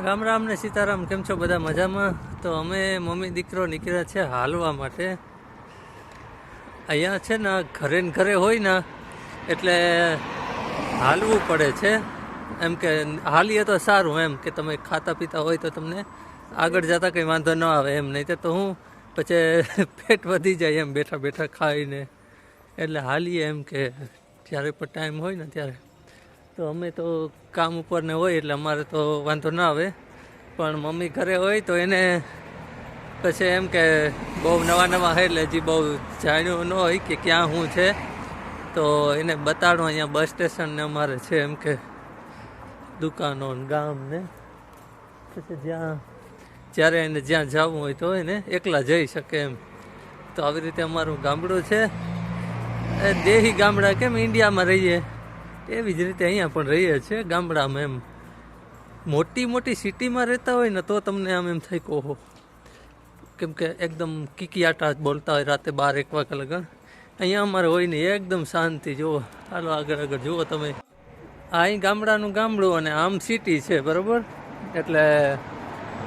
રામ રામ ને સીતારામ, કેમ છો બધા મજામાં? તો અમે મમ્મી દીકરો નીકળ્યા છે હાલવા માટે. અહીંયા છે ને, ઘરે ને ઘરે હોય ને, એટલે હાલવું પડે છે. એમ કે હાલીએ તો સારું એમ, કે તમે ખાતા પીતા હોય તો તમને આગળ જતા કંઈ વાંધો ન આવે એમ. નહીં તો હું પછી પેટ વધી જાય એમ બેઠા બેઠા ખાઈને. એટલે હાલીએ એમ કે જ્યારે પણ ટાઈમ હોય ને ત્યારે તો અમે તો કામ ઉપર ને હોય એટલે અમારે તો વાંધો ના આવે. પણ મમ્મી ઘરે હોય તો એને પછી એમ કે બહુ નવા નવા હોય એટલે હજી બહુ જાણ્યું ન હોય કે ક્યાં શું છે. તો એને બતાડો અહીંયા બસ સ્ટેશન ને અમારે છે એમ કે દુકાનો ગામ ને. પછી જ્યાં જ્યારે એને જ્યાં જવું હોય તો એને એકલા જઈ શકે એમ. તો આવી રીતે અમારું ગામડું છે. દેહી ગામડા કેમ ઇન્ડિયામાં રહીએ? એવી જ રીતે અહીંયા પણ રહીએ છીએ, ગામડામાં એમ. મોટી મોટી સિટીમાં રહેતા હોય ને તો તમને આમ એમ થાય કે ઓહો. કેમ કે એકદમ કિકિયાટા બોલતા હોય રાતે બાર, એક વાગ્યા લગન. અહીંયા અમારે હોય નહીં એકદમ શાંતિ, જુઓ. હાલો, આગળ આગળ, જુઓ તમે. અહીં ગામડાનું ગામડું અને આમ સિટી છે, બરાબર? એટલે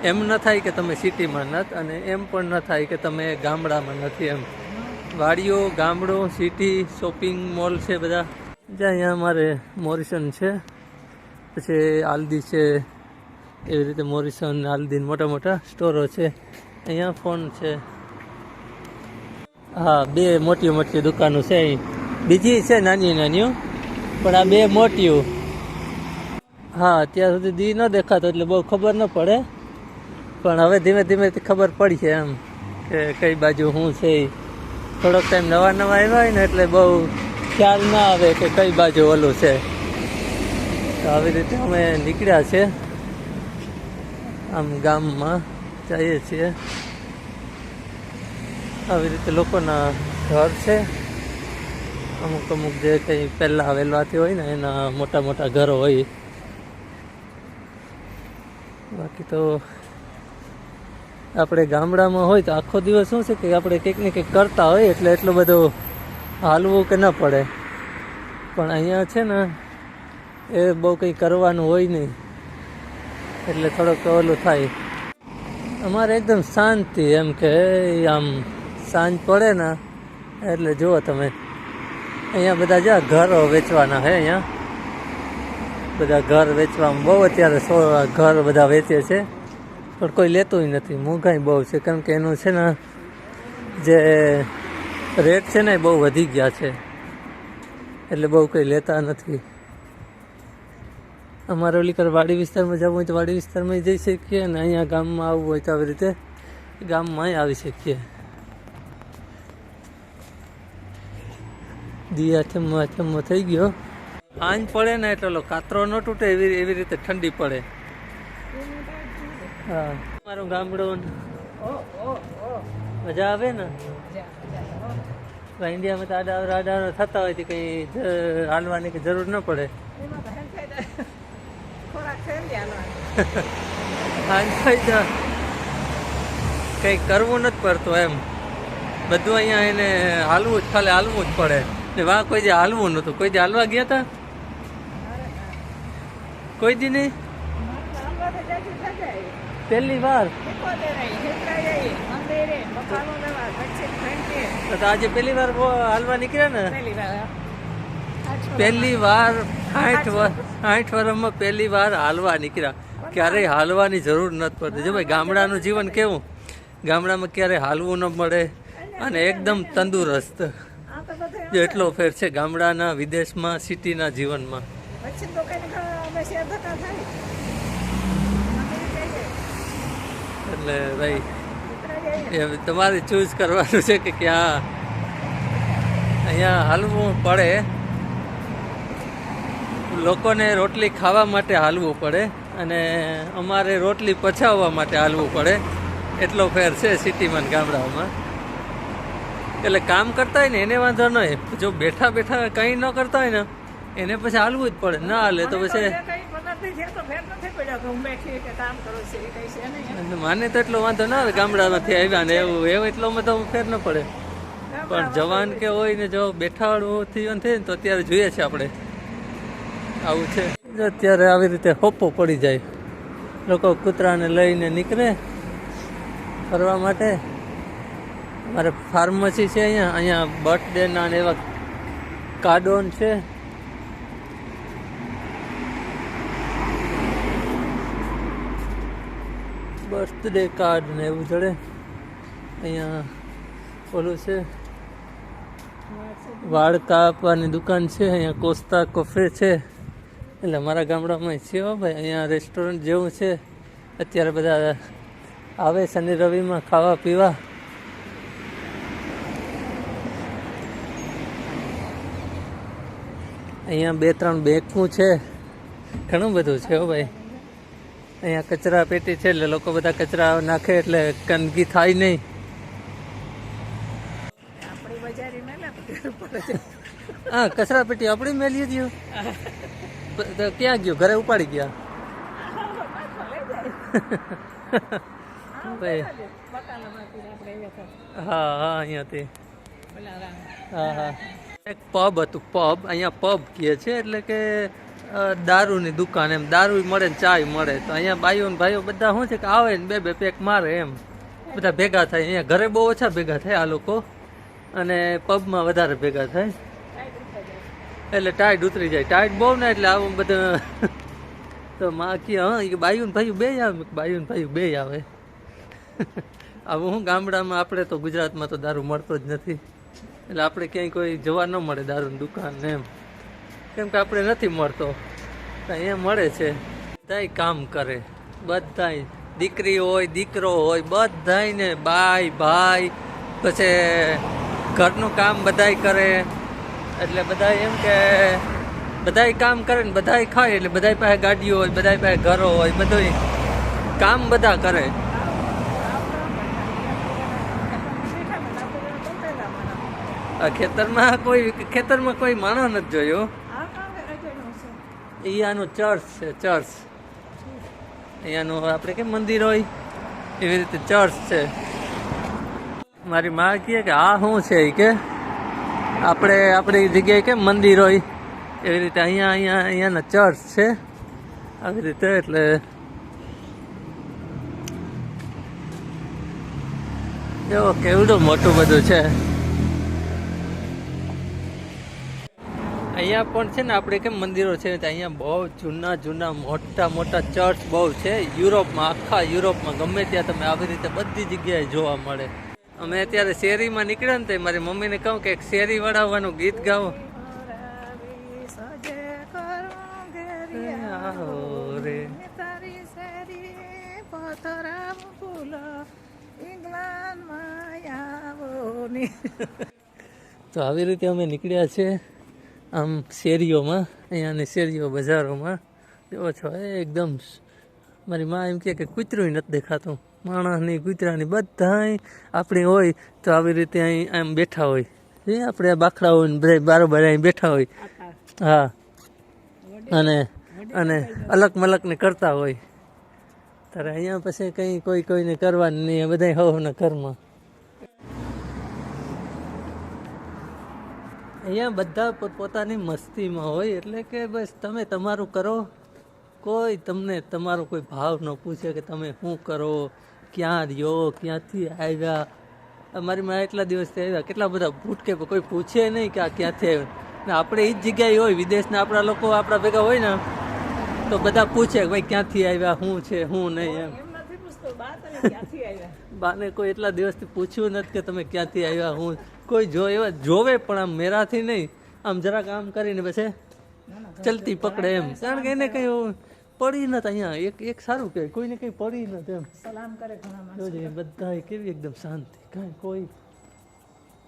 એમ ન થાય કે તમે સિટીમાં નથી અને એમ પણ ન થાય કે તમે ગામડામાં નથી એમ. વાડીઓ, ગામડું, સિટી, શોપિંગ, મોલ છે બધા. જ્યાં અહીંયા અમારે મોરિસન છે. પછી આલદી છે. એવી રીતે મોરિસન, આલદી મોટા મોટા સ્ટોરો છે. અહીંયા ફોન છે. હા, બે મોટી મોટી દુકાનો છે અહીં. બીજી છે નાની નાની પણ આ બે મોટી હા અત્યાર સુધી દી ન દેખાતો એટલે બહુ ખબર ન પડે. પણ હવે ધીમે ધીમે ખબર પડી છે એમ કે કઈ બાજુ શું છે થોડોક ટાઈમ નવા નવા આવ્યા હોય ને એટલે બહુ ખ્યાલ ના આવે કે કઈ બાજુ ઓલું છે. તો આવી રીતે અમે નીકળ્યા છે. આમ ગામમાં જઈએ છીએ. આવી રીતે લોકોના ઘર છે. અમુક અમુક જે કંઈ પહેલાં આવેલાથી હોય ને, એના મોટા મોટા ઘરો હોય. બાકી તો આપણે ગામડામાં હોય તો આખો દિવસ શું છે કે આપણે કંઈક ને કંઈક કરતા હોય, એટલે એટલો બધું હાલવું કે ન પડે. પણ અહીંયા છે ને, એ બહુ કંઈ કરવાનું હોય નહીં. એટલે થોડોક ઓલું થાય. અમારે એકદમ શાંતિ એમ કે આમ સાંજ પડે ને, એટલે જુઓ તમે. અહીંયા બધા જા ઘરો વેચવાના હે અહીંયા. બધા ઘર વેચવામાં બહુ અત્યારે ઘર બધા વેચે છે. પણ કોઈ લેતું નથી. મોંઘાઈ બહુ છે. કારણ કે એનું છે ને, જે રેટ છે ને બહુ વધી ગયા છે. એટલે બહુ કંઈ લેતા નથી. અમારે ઓલી કર વાડી વિસ્તારમાં જવું હોય તો વાડી વિસ્તારમાં જઈ શકીએ અને અહીંયા ગામમાં આવવું હોય તો આવી રીતે ગામમાં આવી શકીએ. દી આથમો આથમો થઈ ગયો. આંજ પડે ને એટલે કાતરો ન તૂટે એવી એવી રીતે ઠંડી પડે. હા. મારું ગામડું. મજા આવે ને? ઇન્ડિયામાં તો આડા આડા થતા હોય તો કંઈ હાલવાની કે જરૂર ન પડે. કંઈ કરવું નથી પડતું એમ. બધું અહીંયા એને હાલવું જ ખાલી હાલવું જ પડે. ને વાં કોઈ જે હાલવું નહોતું. કોઈ જે હાલવા ગયા હતા કોઈ દી નહીં? પહેલી વાર? તો આજે પહેલી વાર હાલવા નીકળ્યા ને? પહેલી વાર આઠ વાર આઠ વર્ષમાં પહેલી વાર હાલવા નીકળ્યા. ક્યારેય હાલવાની જરૂર નથી પડતી. જો ભાઈ, ગામડાનું જીવન કેવું? ગામડામાં ક્યારેય હાલવું ન મળે અને એકદમ તંદુરસ્ત. એટલો ફેર છે ગામડાના, વિદેશમાં, સિટીના જીવનમાં. એટલે ભાઈ એ તમારે ચૂઝ કરવાનું છે કે ક્યાં. અહીંયા હાલવું પડે. લોકોને રોટલી ખાવા માટે હાલવું પડે અને અમારે રોટલી પચાવવા માટે હાલવું પડે. એટલો ફેર છે સિટીમાં ગામડાઓમાં. એટલે કામ કરતા હોય ને એને વાંધો નહીં જો બેઠા બેઠા કંઈ ન કરતા હોય ને એને પછી હાલવું જ પડે. ના હાલે તો પછી માને તો એટલો વાંધો ના આવે ગામડામાંથી આવ્યા ને એવું એવું એટલો તો ફેર ન પડે. પણ જવાન કે હોય ને જો બેઠાવાળું થયું થઈ ને તો અત્યારે જોઈએ છે આપણે. આવું છે. અત્યારે આવી રીતે હોપો પડી જાય. લોકો કૂતરાને લઈને નીકળે ફરવા માટે. મારે ફાર્મસી છે અહીંયા અહીંયા બર્થડેના ને એવા કાર્ડોન છે. બર્થડે કાર્ડ ને એવું જડે અહીંયા ઓલું છે. વાળ કાપવાની દુકાન છે, અહીંયા કોસ્તા કોફે છે. એટલે મારા ગામડામાં છે હો ભાઈ, અહીંયા રેસ્ટોરન્ટ જેવું છે. અત્યારે બધા આવે શનિ રવિમાં ખાવા પીવા. અહીંયા બે ત્રણ બેકું છે. ઘણું બધું છે હો ભાઈ. અહીંયા કચરા પેટી છે એટલે લોકો બધા કચરા નાખે એટલે ગંદકી થાય નહીં. હા કચરા પેટી આપણી મેલી ગયું ક્યાં ગયું? ઘરે ઉપાડી ગયા? હા હા અહીંયાથી. હા હા. એક પબ હતું પબ અહીંયા પબ કહે છે એટલે કે દારૂની દુકાન એમ. દારૂ મળે ને ચાય મળે. તો અહીંયા બાઈઓ ને ભાઈઓ બધા શું છે કે આવે ને બે બે પેક મારે એમ. બધા ભેગા થાય. અહીંયા ઘરે બહુ ઓછા ભેગા થાય આ લોકો. અને પબમાં વધારે ભેગા થાય. એટલે ટાઈટ ઉતરી જાય. ટાઈટ બહુ ને એટલે આવું બધું. તો માં કે, હા કે બાયું ભાઈઓ બે આવે. બાયું ભાઈઓ બે આવે. આવું હું ગામડામાં આપણે તો ગુજરાતમાં તો દારૂ મળતો જ નથી. એટલે આપણે ક્યાંય કોઈ જવા ન મળે દારૂની દુકાન એમ. કેમ કે આપણે નથી મળતો. અહીંયા મળે છે. બધાય કામ કરે. બધાય. દીકરી હોય, દીકરો હોય, બધાયને બાય ભાઈ પછી ઘરનું કામ બધાય કરે. એટલે બધા એમ કે બધાય કામ કરે ને બધાય ખાય. એટલે બધાય પાસે ગાડીઓ હોય, બધાય પાસે ઘરો હોય બધું કામ બધા કરે. ખેતરમાં કોઈ ખેતરમાં કોઈ માણસ નથી જોયો. અહીંયાનું ચર્ચ છે, ચર્ચ. અહીંયાનું આપણે કેમ મંદિર હોય? એવી રીતે ચર્ચ છે. મારી મા કહે કે, આ શું છે? કે, આપણે, આપણી જગ્યાએ કેમ મંદિર હોય? એવી રીતે અહીંયા અહીંયા, અહીંયાના ચર્ચ છે. આવી રીતે એટલે જો કેવડું મોટું બધું છે. અહીંયા પણ છે ને આપણે કેમ મંદિરો છે અહીંયા બહુ જૂના જૂના મોટા મોટા ચર્ચ બહુ છે. યુરોપમાં આખા યુરોપમાં ગમે ત્યાં તમે આવી રીતે બધી જગ્યાએ જોવા મળે. અમે અત્યારે શેરીમાં નીકળ્યા ને તો મારી મમ્મીને કહું કે શેરી વડાવવાનું ગીત ગાઓ. તો આવી રીતે અમે નીકળ્યા છે. આમ શેરીઓમાં, અહીંયાની શેરીઓ, બજારોમાં. જોવો છો, એકદમ મારી માં એમ કહે કે કૂતરું નથી દેખાતું. માણસની, કૂતરાની બધાય આપણી હોય તો આવી રીતે અહીં આમ બેઠા હોય. એ આપણે બાખડા હોય ને બધા બારોબાર અહીં બેઠા હોય. હા. અને અને અલગ મલકને કરતા હોય. ત્યારે અહીંયા પછી કંઈ કોઈ કોઈને કરવાનું નહીં બધા હવના ઘરમાં અહીંયા બધા પોતપોતાની મસ્તીમાં હોય એટલે કે બસ તમે તમારું કરો. કોઈ તમને તમારો કોઈ ભાવ ન પૂછે કે તમે શું કરો ક્યાં રહ્યો ક્યાંથી આવ્યા. અમારી માં એટલા દિવસથી આવ્યા. કેટલા બધા ભૂટકે કોઈ પૂછે નહીં કે આ ક્યાંથી આવ્યા. ને આપણે એ જ જગ્યાએ હોય વિદેશના આપણા લોકો આપણા ભેગા હોય ને તો બધા પૂછે કે ભાઈ ક્યાંથી આવ્યા શું છે શું નહીં એમ. બાને કોઈ એટલા દિવસથી પૂછ્યું નથી કે તમે ક્યાંથી આવ્યા હું કોઈ જો એવા જોવે પણ આમ મેરાથી નહીં આમ જરાક આમ કરીને પછી ચલતી પકડે એમ. કારણ કે એને કઈ પડી નથી અહીંયા. એક એક સારું કહેવાય કોઈને કઈ પડી નથી એમ. સલામ કરે ઘણા જોજે બધા કેવી એકદમ શાંતિ. કાંઈ કોઈ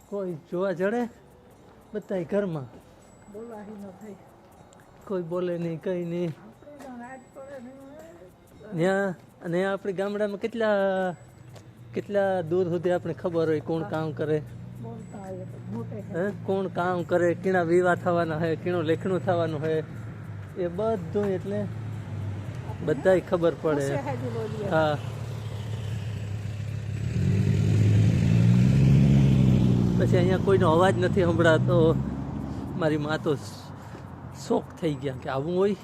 કોઈ જોવા જડે? બધા ઘરમાં. કોઈ બોલે નહીં કઈ નહીં. ત્યાં અને આપણી ગામડામાં કેટલા કેટલા દૂર સુધી આપણે ખબર હોય કોણ કામ કરે? કોણ કામ કરે કીણા વિવાહ થવાના હોય કીણું લેખણું થવાનું હોય એ બધું એટલે બધાય ખબર પડે. હા પછી અહીંયા કોઈનો અવાજ નથી સંભળાતો. મારી માં તો શોખ થઈ ગયા કે આવું હોય.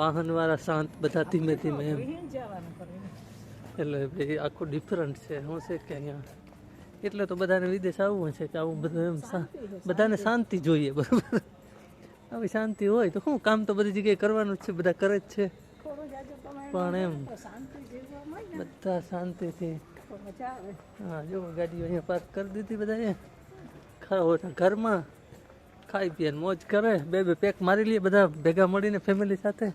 વાહન વાળા શાંત બધા ધીમે ધીમે એમ. એટલે ભાઈ આખું ડિફરન્ટ છે. શું છે કે અહીંયા એટલે તો બધાને વિદેશ આવવું છે કે આવું બધું એમ બધાને શાંતિ જોઈએ બરોબર. આવી શાંતિ હોય તો શું કામ તો બધી જગ્યાએ કરવાનું જ છે બધા કરે જ છે. પણ એમ બધા શાંતિથી. હા જો ગાડીઓ અહીંયા પાર્ક કરી દીધી બધાએ. ખરા ઘરમાં. ખાઈ પીએ મોજ કરે. બે બે પેક મારી લઈએ બધા ભેગા મળીને ફેમિલી સાથે.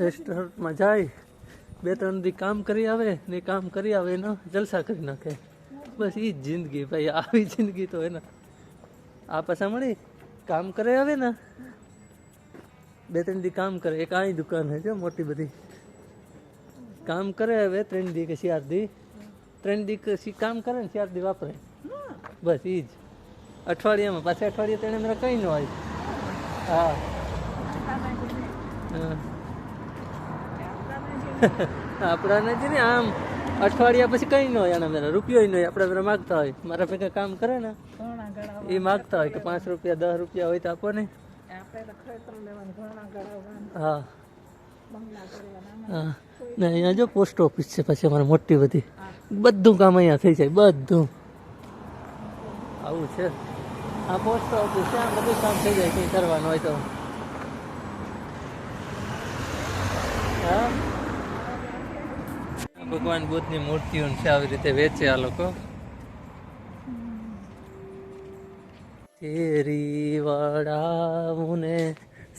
રેસ્ટોરન્ટમાં જાય. બે ત્રણ દી કામ કરી આવે ને કામ કરી આવે એનો જલસા કરી નાખે. બસ એ જ જિંદગી ભાઈ, આવી જિંદગી તો એના. આ પાછા મળી, કામ કરે આવે ને. બે ત્રણ દી કામ કરે, એક આની દુકાન છે મોટી બધી. કામ કરે હવે ત્રણ દી કે ચાર દી. ત્રણ દી કામ કરે ને ચાર દી વાપરે. બસ એ જ. અઠવાડિયામાં, પાછા અઠવાડિયે તેને મેં કંઈ ન હોય. હા. હા. આપણાના છે ને આમ અઠવાડિયા પછી કઈ ન હોય એના મેરા રૂપિયો ન હોય આપણે બધા માગતા હોય. મારા ભેગા કામ કરે ને એ માગતા હોય કે પાંચ રૂપિયા દસ રૂપિયા હોય તો આપો ને હા. ને અહીંયા જો પોસ્ટ ઓફિસ છે પછી અમારે મોટી બધી. બધું કામ અહીંયા થઈ જાય બધું. આવું છે. આ પોસ્ટ ઓફિસ છે આ બધું કામ થઈ જાય કંઈ કરવાનું હોય તો હા ભગવાન બુદ્ધની મૂર્તિઓ છે આવી રીતે વેચે આ લોકો. તેરી વડાઉને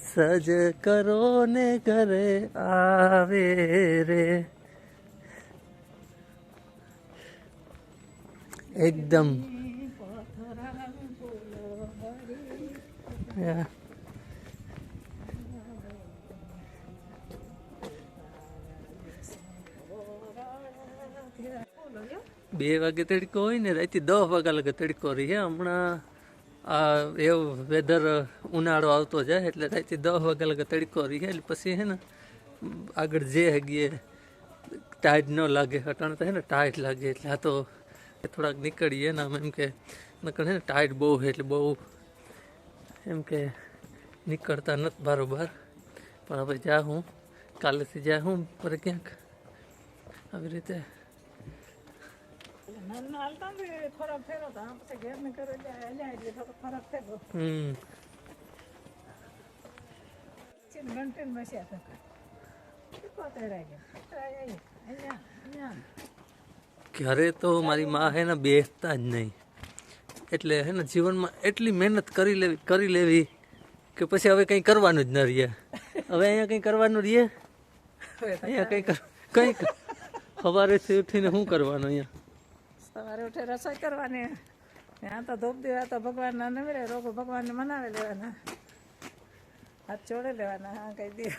સજ કરો ને ઘરે આવે રે. એકદમ. Yeah. બે વાગે તડકો હોય ને રાતે દસ વાગ્યા લગે તડકો રહી. હમણાં આ એવું વેધર ઉનાળો આવતો જાય એટલે રાતે દસ વાગ્યા લગે તડકો રહી. એટલે પછી હે ને, આગળ જે હગીએ, ટાઈટ ન લાગે હટાણ તો હે ને, ટાઈટ લાગે. એટલે આ તો થોડાક નીકળીએ ને આમ એમ કે, નકર હે ને, ટાઈટ બહુ છે એટલે બહુ એમ કે નીકળતા નથી બારોબાર. પણ હવે જા હું કાલેથી જા હું પર ક્યાંક. આવી રીતે ખરાબ થયેલો તો આ પછી ઘેર ને કરે એટલે થોડો ખરાબ થયેલો ઘંટી બસ્યા હતા ઘરે તો મારી માં હે ને બેસતા જ નહીં એટલે હે ને જીવનમાં એટલી મહેનત કરી લેવી કરી લેવી કે પછી હવે કંઈ કરવાનું જ ન રહીએ હવે અહીંયા કંઈ કરવાનું રહીએ અહીંયા કંઈ કંઈક કંઈ સવારેથી ઉઠીને શું કરવાનું અહીંયા સવારે ઉઠે રસોઈ કરવાની. ત્યાં તો ધૂપ દેવા તો ભગવાનના નમરે રોગો ભગવાનને મનાવી લેવાના. હાથ જોડે લેવાના હા કહી દેવા.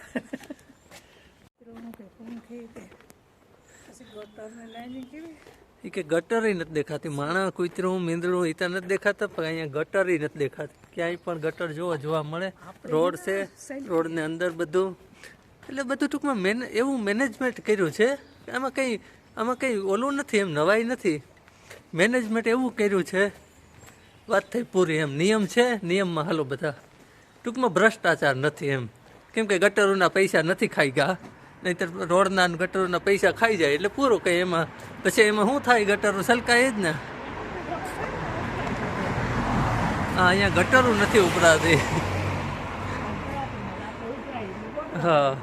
પછી ગોતરને લઈને કેવી એ કે ગટર નથી દેખાતી. માણા કૂતરું મીંદડું એ તો નથી દેખાતા પણ અહીંયા ગટર નથી દેખાતી. ક્યાંય પણ ગટર જોવા જોવા મળે. રોડ છે રોડને અંદર બધું. એટલે બધું ટૂંકમાં મેને એવું મેનેજમેન્ટ કર્યું છે. કે આમાં કંઈ આમાં કંઈ ઓલું નથી એમ નવાઈ નથી. મેનેજમેન્ટ એવું કર્યું છે, વાત થઈ પૂરી એમ. નિયમ છે, નિયમમાં હાલો બધા. ટૂંકમાં ભ્રષ્ટાચાર નથી એમ. કેમ કે ગટરોના પૈસા નથી ખાઈ ગયા નહીંતર રોડના ગટરોના પૈસા ખાઈ જાય. એટલે પૂરો કંઈ એમાં. પછી એમાં શું થાય? ગટરો સલકાય જ ને. હા અહીંયા ગટરો નથી ઉપરાતી. હા.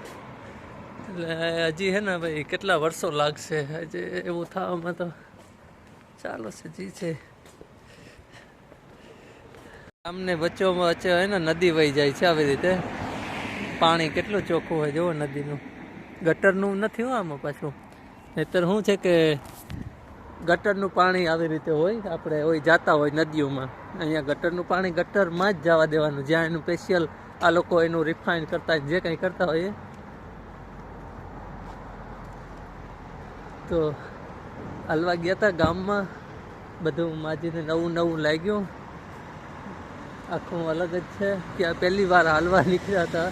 એટલે હજી હે ને ભાઈ, કેટલા વર્ષો લાગશે? હજી એવું થવામાં તો. ચાલો છે જી છે. આમને વચ્ચોમાં વચ્ચે હોય ને, નદી વહી જાય છે આવી રીતે. પાણી કેટલું ચોખ્ખું હોય, જુઓ નદીનું. ગટરનું નથી હો આમાં પાછું. નહીતર શું છે કે ગટરનું પાણી આવી રીતે હોય, આપણે હોય જાતા હોય નદીઓમાં. અહીંયા ગટરનું પાણી ગટરમાં જ જવા દેવાનું. જ્યાં એનું સ્પેશિયલ આ લોકો એનું રિફાઇન કરતા જે કંઈ કરતા હોય તો હાલવા ગયા હતા ગામમાં. બધું માજીને નવું નવું લાગ્યું. આખું અલગ જ છે. ત્યાં પહેલી વાર હાલવા નીકળ્યા હતા.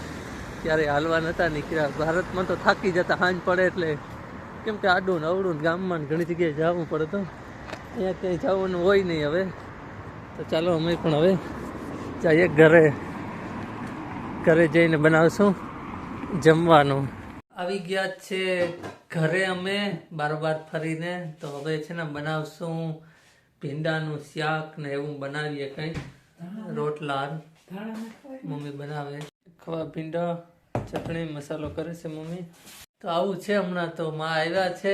ત્યારે હાલવા નહોતા નીકળ્યા. ભારતમાં તો થાકી જતા હાંજ પડે એટલે કેમ કે આડું નવડું ગામમાં ઘણી જગ્યાએ જવું પડે તો. અહીંયા ક્યાંય જવાનું હોય નહીં હવે. તો ચાલો અમે પણ હવે જઈએ ઘરે. ઘરે જઈને બનાવશું. જમવાનું. આવી ગયા છે ઘરે અમે બારોબાર ફરીને તો હવે છે ને બનાવશું ભીંડાનું શાક ને એવું બનાવીએ કંઈક. રોટલા. મમ્મી બનાવે. ખવા ભીંડા ચટણી મસાલો કરે છે મમ્મી. તો આવું છે હમણાં તો માં આવ્યા છે.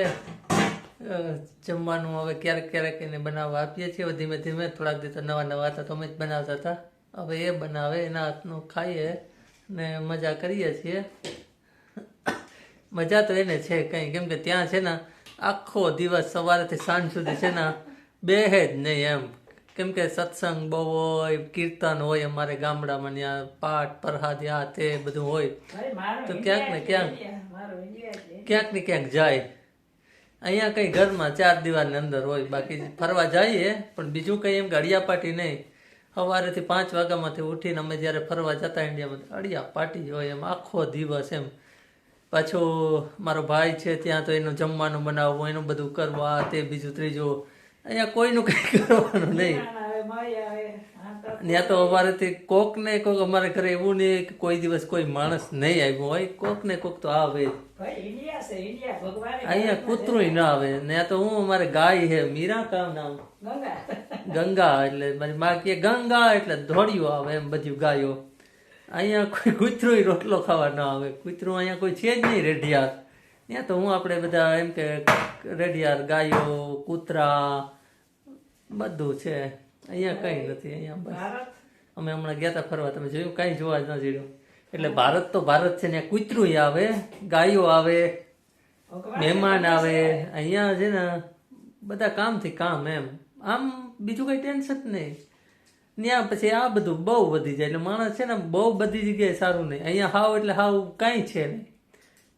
જમવાનું હવે ક્યારેક ક્યારેક એને બનાવવા આપીએ છીએ. ધીમે ધીમે થોડાક દિવસ નવા નવા હતા તો અમે જ બનાવતા હતા. હવે એ બનાવે એના હાથનું ખાઈએ ને મજા કરીએ છીએ. મજા તો એને છે કંઈ. કેમ કે ત્યાં છે ને આખો દિવસ સવારેથી સાંજ સુધી છે ને બેહે જ નહીં એમ. કેમ કે સત્સંગ બહુ હોય કીર્તન હોય અમારે ગામડામાં ત્યાં પાઠ પરહાદ આ તે બધું હોય. તો ક્યાંક ને ક્યાંક ક્યાંક ને ક્યાંક જાય. અહીંયા કંઈ ઘરમાં ચાર દિવાલની અંદર હોય બાકી ફરવા જઈએ પણ બીજું કંઈ એમ કે અડિયા પાટી નહીં. સવારેથી પાંચ વાગ્યામાંથી ઉઠીને અમે જ્યારે ફરવા જતા ઇન્ડિયામાં અડિયા પાટી હોય એમ આખો દિવસ એમ. પાછું મારો ભાઈ છે ત્યાં તો એનું જમવાનું બનાવવું એનું બધું કરવા તે બીજું ત્રીજું. અહીંયા કોઈનું કંઈ કરવાનું નહીં. ત્યાં તો અમારેથી કોક ને કોક અમારે ઘરે એવું નહીં કે કોઈ દિવસ કોઈ માણસ નહીં આવ્યો હોય કોક ને કોક તો આવે. અહીંયા કૂતરું ના આવે. ને તો હું અમારે ગાય હે મીરા કામ નામ. ગંગા. એટલે મારી મા કે ગંગા એટલે દોડ્યું આવે એમ બધી ગાયો. અહીંયા કોઈ કૂતરું રોટલો ખાવા ન આવે. કૂતરું અહીંયા કોઈ છે જ નહીં રેઢિયાર. ત્યાં તો હું આપણે બધા એમ કે રેઢિયાર ગાયો કૂતરા બધું છે. અહીંયા કંઈ નથી અહીંયા અમે હમણાં ગયા હતા ફરવા તમે જોયું? કાંઈ જોવા જ ન જોયું એટલે ભારત તો ભારત છે ને કૂતરું આવે ગાયો આવે મહેમાન આવે. અહીંયા છે ને બધા કામથી કામ એમ. આમ બીજું કઈ ટેન્શન નહીં. ત્યાં પછી આ બધું બહુ વધી જાય. એટલે માણસ છે ને બહુ બધી જગ્યાએ સારું નહીં. અહીંયા હાવ એટલે હાવ કાંઈ છે નહીં.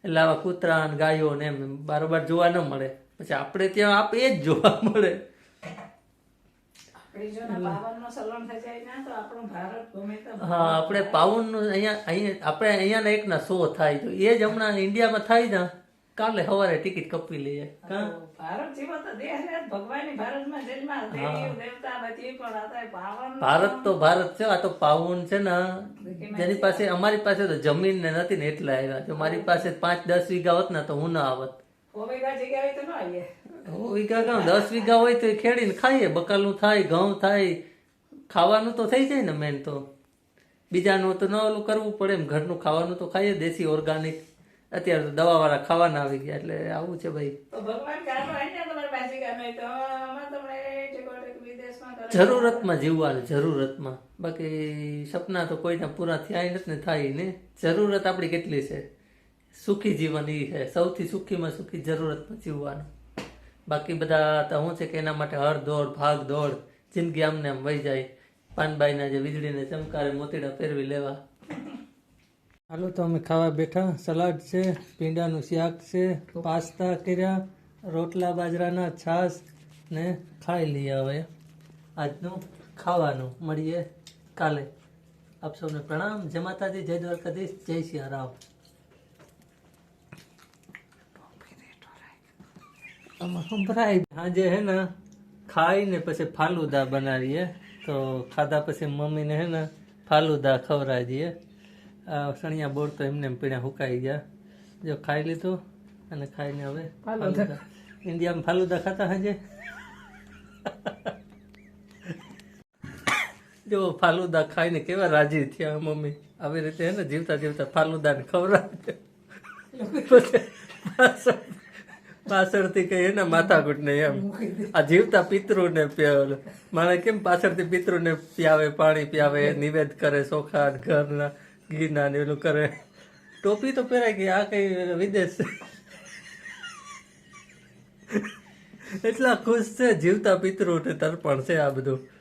એટલે આવા કૂતરા ને ગાયો ને એમ બારોબાર જોવા ન મળે. પછી આપણે ત્યાં આપ એ જ જોવા મળે. હા આપણે પાવનનું અહીંયા અહીંયા આપણે અહીંયાના એકના શો થાય તો એ જ હમણાં ઇન્ડિયામાં થાય ને કાલે સવારે ટિકિટ કપી લઈએ. કાં? ભારત જેવો તો દેશ ને ભગવાનની ભારતમાં જન્મ દેવી દેવતા બધી પણ હતા પાવન ભારત તો ભારત છે આ તો પાઉન છે ને. જેની પાસે અમારી પાસે તો જમીન ને નથી ને એટલે આવ્યા. જો મારી પાસે પાંચ દસ વીઘા હોત ને તો હું ના આવત. વીઘા દસ વીઘા હોય તો ખેડીને ખાઈએ. બકાલું થાય ઘઉં થાય. ખાવાનું તો થઈ જાય ને મેન તો. બીજાનું તો ન ઓલું કરવું પડે એમ. ઘરનું ખાવાનું તો ખાઈએ દેશી ઓર્ગાનિક અત્યારે તો દવાવાળા ખાવાના આવી ગયા એટલે આવું છે ભાઈ. જરૂરતમાં જીવવાનું જરૂરતમાં. બાકી સપના તો કોઈના પૂરા થયા નથી ને થાય ને. જરૂરત આપણી કેટલી છે? સુખી જીવન એ છે. સૌથી સુખીમાં સુખી જરૂરતમાં જીવવાનું. બાકી બધા તો શું છે કે એના માટે હર દોડ ભાગ દોડ જિંદગી આમને આમ વહી જાય. પાનબાઈના જે વીજળીને ચમકારે મોતીડા ફેરવી લેવા. હાલો, તો અમે ખાવા બેઠા. સલાડ છે પીંડાનું શાક છે, પાસ્તા કર્યા, રોટલા, બાજરાના છાશ ને ખાઈ લઈએ હવે. આજનું ખાવાનું. મળીએ કાલે. આપ સૌને પ્રણામ. જય માતાજી, જય દ્વારકાધીશ, જય સિયારામ રામ. સંભળાય. સાંજે હે ને, ખાઈને પછી ફાલુદા બનાવીએ. તો ખાધા પછી મમ્મીને હે ને ફાલુદા ખવડાવી દઈએ સણિયા બોર તો એમને પીણા હુકાઈ ગયા. જો ખાઈ લીધું અને ખાઈને હવે ફાલુદા. ઇન્ડિયામાં ફાલુદા ખાતા હજે જો ફાલુદા ખાઈને કેવા રાજી થયા મમ્મી? આવી રીતે હે ને જીવતા જીવતા ફાલુદાને ખવડાવે પાછળ- પાછળથી કઈ એના માથાકૂટ ને એમ આ જીવતા પિતૃને પ્યાવે. મારે કેમ પાછળથી પિતૃને પ્યાવે પાણી પ્યાવે નિવેદ કરે ઘર ઘરના. ઘીના ને એનું કરે. ટોપી તો પહેરાય ગઈ આ કઈ વિદેશ. એટલા ખુશ છે, જીવતા પિતૃ તર્પણ છે આ બધું.